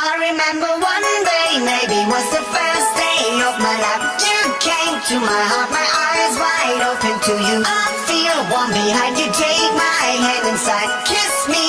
I remember one day, maybe was the first day of my life. You came to my heart, my eyes wide open to you. I feel warm behind you, take my hand inside. Kiss me,